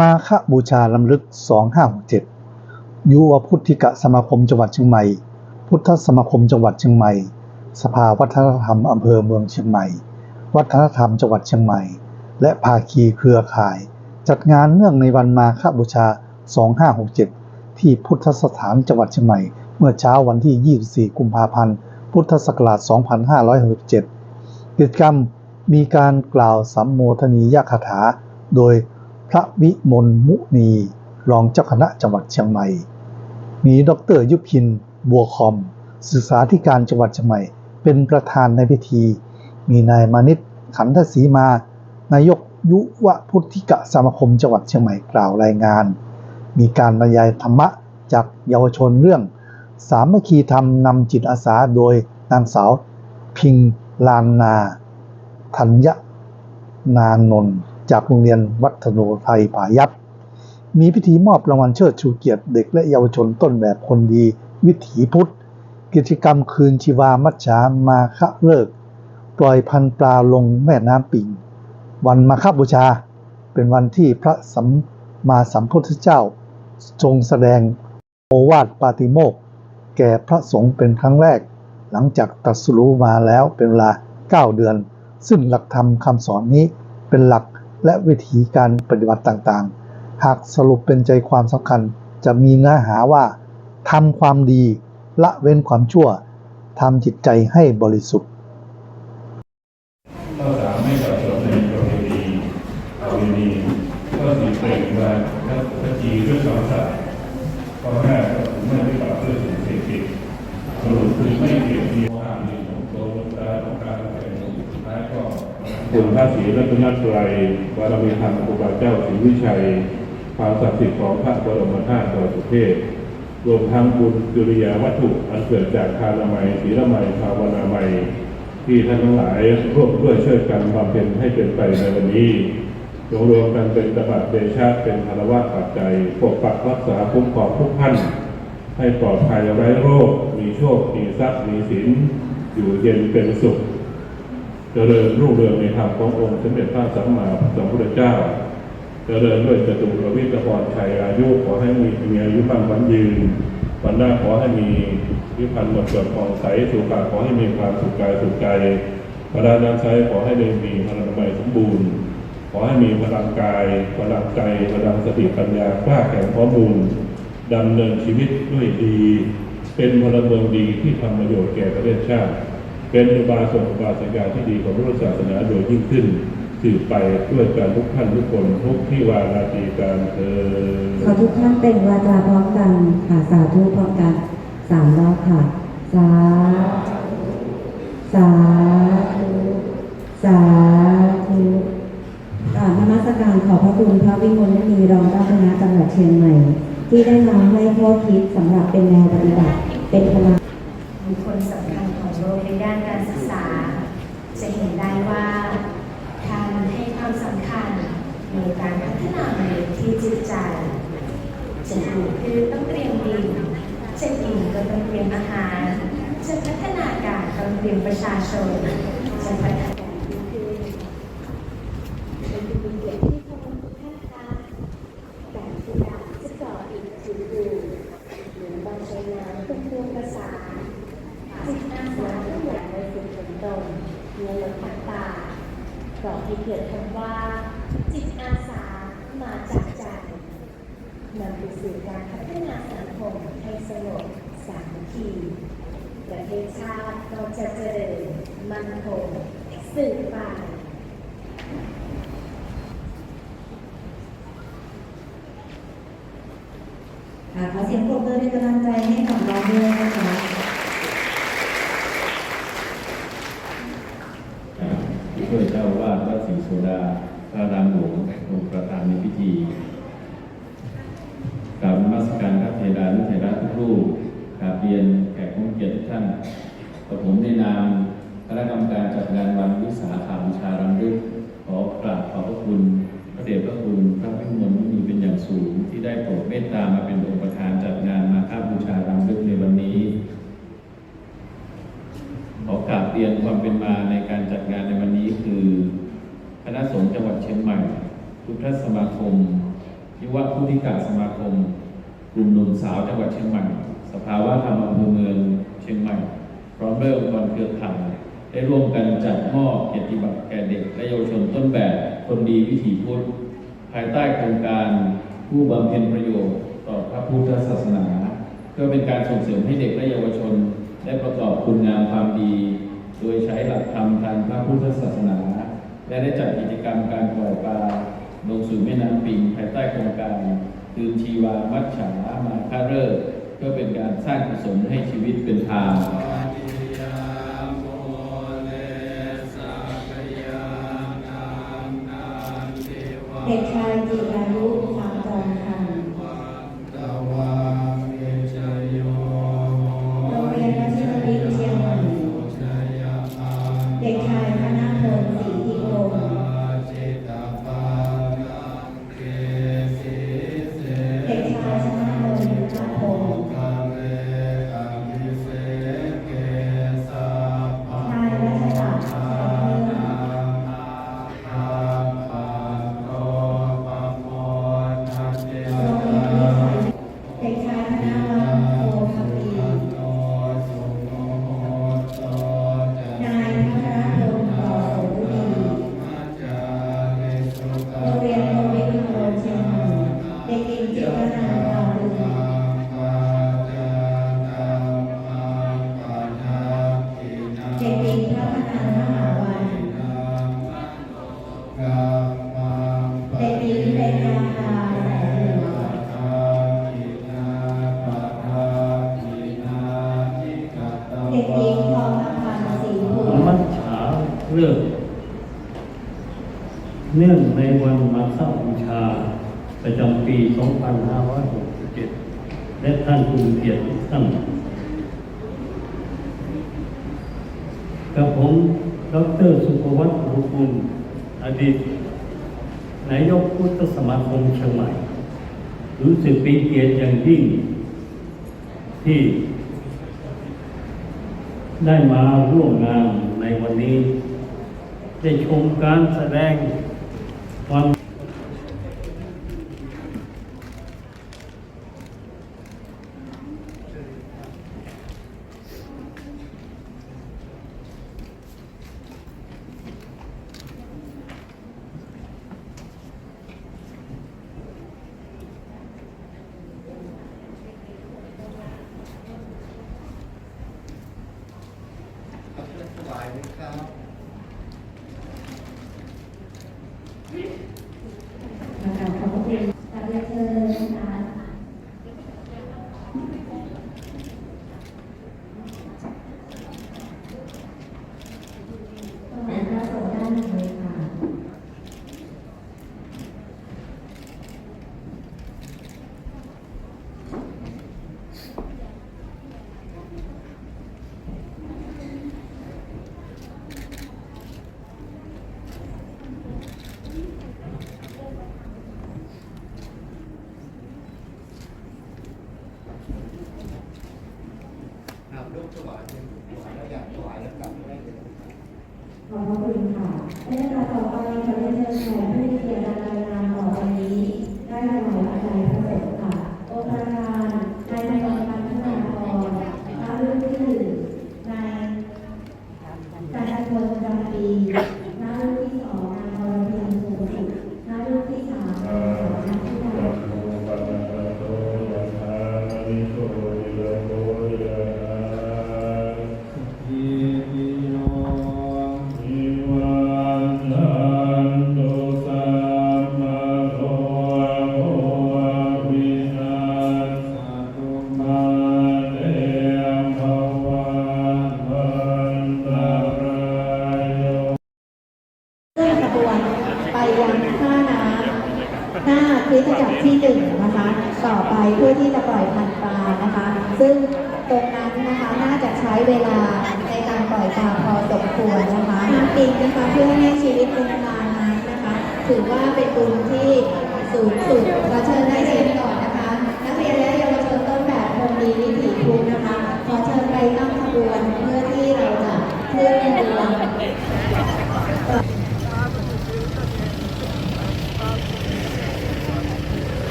มาฆบูชาลำลึก 2567ยุวพุทธิกะสมาคมจังหวัดเชียงใหม่ พุทธสมาคมจังหวัดเชียงใหม่ สภาวัฒนธรรมอำเภอเมืองเชียงใหม่ วัฒนธรรมจังหวัดเชียงใหม่ และภาคีเครือข่าย จัดงานเนื่องในวันมาฆบูชา 2567 ที่พุทธสถานจังหวัดเชียงใหม่ เมื่อเช้าวันที่ 24 กุมภาพันธ์ พุทธศักราช 2567 กิจกรรมมีการกล่าวสัมโมทนียคาถาโดย พระวิมลมุนี รองเจ้าคณะจังหวัดเชียงใหม่ มีดรยุพิน บัวคอม ศึกษาธิการจังหวัดเชียงใหม่ เป็นประธานในพิธี มีนายมานิตขันธศรีมา นายกยุวพุทธิกะสมาคมจังหวัดเชียงใหม่กล่าวรายงาน มีการบรรยายธรรมะจากเยาวชนเรื่อง สามัคคีธรรมนำจิตอาสาโดยนางสาวพิงลานนา ธัญนานนท์ จากโรงเรียนวัฒโนไทยผายัพมีพิธีมอบรางวัลเชิดชูเกียรติเด็กและเยาวชนต้นแบบคนดี วิถีพุทธ กิจกรรมคืนชีวามัจฉามาคะเลิก ปล่อยพันปลาลงแม่น้ำปิง วันมาฆบูชา เป็นวันที่พระสัมมาสัมพุทธเจ้า ทรงแสดงโอวาทปาติโมกข์แก่พระสงฆ์เป็นครั้งแรก หลังจากตรัสรู้มาแล้วเป็นเวลา 9 เดือน ซึ่งหลักธรรมคำสอนนี้เป็นหลัก และวิธีการปฏิบัติต่างๆ หากสรุปเป็นใจความสำคัญจะมีเนื้อหาว่าทำความดีละเว้นความชั่วทำจิตใจให้บริสุทธิ์ข้อสามไม่สับสนในประเพณีประเพณีข้อสี่เปล่งวาและพระจีด้วยความสัตย์ข้อห้าไม่ได้ปรับเพื่อสิ่งเสพติดสรุปคือไม่เกี่ยวมีห้ามมีของโตตาของการแต่งสุดท้ายก็ คุณพระศรีรัตนตรัยบารมีธรรมครูบาเจ้าศรีวิชัย ความศักดิ์สิทธิ์ของพระบรมธาตุดอยสุเทพรวมทั้งบุญกิริยาวัตถุอันเกิดจากทานามัยศีลมัยภาวนามัย ที่ท่านทั้งหลายร่วมด้วยช่วยกันบำเพ็ญให้เป็นไปในวันนี้จงรวมกันเป็นตบะเดชะเป็นคารวะปัจจัยปกปักรักษาคุ้มครองทุกท่านให้ปลอดภัยไร้โรค มีโชค มีทรัพย์ มีสิน อยู่เย็นเป็นสุข เจริญรุ่งเรืองในธรรมขององค์สมเด็จพระสัมมาสัมพุทธเจ้า เจริญด้วยจตุรวิทย์พรชัยอายุขอให้มีมีอายุมั่นขวัญยืนวันหน้าขอให้มีวิพันธ์หมดจดผ่องใสสุขะขอให้มีความสุขกายสุขใจพระดานันไซขอให้ได้มีพลังใบสมบูรณ์ ขอให้มีพลังกายพลังใจพลังสติปัญญากล้าแข็งพร้อมบุญดำเนินชีวิตด้วยดี เป็นพลเมืองดีที่ทำประโยชน์แก่ประเทศชาติ เป็นอุบาสกอุบาสิกาที่ดีของพุทธศาสนาโดยยิ่งขึ้นสืบไปด้วยการทุกท่านทุกคนทุกที่วาราตีการเธอขอทุกท่านเปล่งวาจาพร้อมกันค่ะสาธุพร้อมกันสามรอบค่ะสาธุสาธุสาธุกราบนมัสการขอพระคุณพระวิมลมุนีรองเจ้าคณะจังหวัดเชียงใหม่ ที่ได้มาให้ข้อคิดสำหรับเป็นแนวปฏิบัติ เป็นพลัง บุคคลสำคัญของโลกในด้านการศึกษา จะเห็นได้ว่าการให้ความสำคัญในการพัฒนามนุษย์ที่จิตใจ จะปลูกพืชต้องเตรียมดิน จะกินก็ต้องเตรียมอาหาร จะพัฒนาการต้อง เตรียมประชาชนจะพัฒนาคือเป็นเป็นเกียรติที่เคารพทุกท่านคะแต่ที่อยากจะเจาะอีกจุดดูหรือบางใช้น้ำเป็นตัวภาษาจิตอาสาทั้งหลายในสิ่งฝนตกในรถต่างๆก่อให้เกิดคำว่า จิตอาสามาจากใจนำไปสู่การพัฒนาสังคมให้สงบสามัคคี ประเทศชาติก็จะเจริญมั่นคงสืบไปค่ะขอเสียงปรบมือเป็นกำลังใจให้กับน้องด้วยนะคะผู้ช่วยเจ้าอาวาดวัดศรีโสดาพระรามหลวงองค์ประธานในพิธีกราบนมัสการครับเทดานุเทระทุกรูปกราบเรียนแขกผู้มีเกียรติทุกท่าน กับผมในนามคณะกรรมการจัดงานวันวิสาขบูชารำลึกขอกราบขอบพระคุณพระเดชพระคุณพระพิมลมุนีเป็นอย่างสูง ที่ได้โปรดเมตตามาเป็นองค์ประธานจัดงานมาฆบูชารำลึกในวันนี้ขอกราบเรียนความเป็นมาในการจัดงานในวันนี้คือคณะสงฆ์จังหวัดเชียงใหม่พุทธสมาคมยุวพุทธิกาสมาคมกลุ่มหนุ่มสาวจังหวัดเชียงใหม่ สภาวะธรรมอำเภอเมืองเชียงใหม่ พร้อมด้วยองค์กรเครือข่ายได้ร่วมกันจัดมอบเกียรติบัตรแก่เด็กและเยาวชนต้นแบบคนดีวิถีพุทธ ภายใต้โครงการผู้บำเพ็ญประโยชน์ต่อพระพุทธศาสนา เพื่อเป็นการส่งเสริมให้เด็กและเยาวชน ได้ประกอบคุณงามความดี โดยใช้หลักธรรมทางพระพุทธศาสนา และได้จัดกิจกรรมการปล่อยปลาลงสู่แม่น้ำปิงภายใต้โครงการคืนชีวามัจฉามาคาเรอร์เพื่อเป็นการสร้างกุศลให้ชีวิตเป็นทาง เนื่องในวันมาฆบูชา ประจำปี 2567 และท่านคุณเกียรติทุกท่านกับผมดรสุภวัฒน์ภูกุลอดีต นายกพุทธสมาคมเชียงใหม่ รู้สึกเป็นเกียรติอย่างยิ่ง ที่ ได้มาร่วมงานในวันนี้ ได้ชมการแสดง คำหน้าคริสตจักรที่หนึ่งนะคะ ต่อไปเพื่อที่จะปล่อยพันธุ์ปลานะคะ ซึ่งตรงนั้นนะคะน่าจะใช้เวลาในการปล่อยปลาพอสมควรนะคะน้ำปิงนะคะเพื่อให้ชีวิตเป็นปลาน้ำนะคะ ถือว่าเป็นบุญที่สูงสุดเราเชิญได้เช่น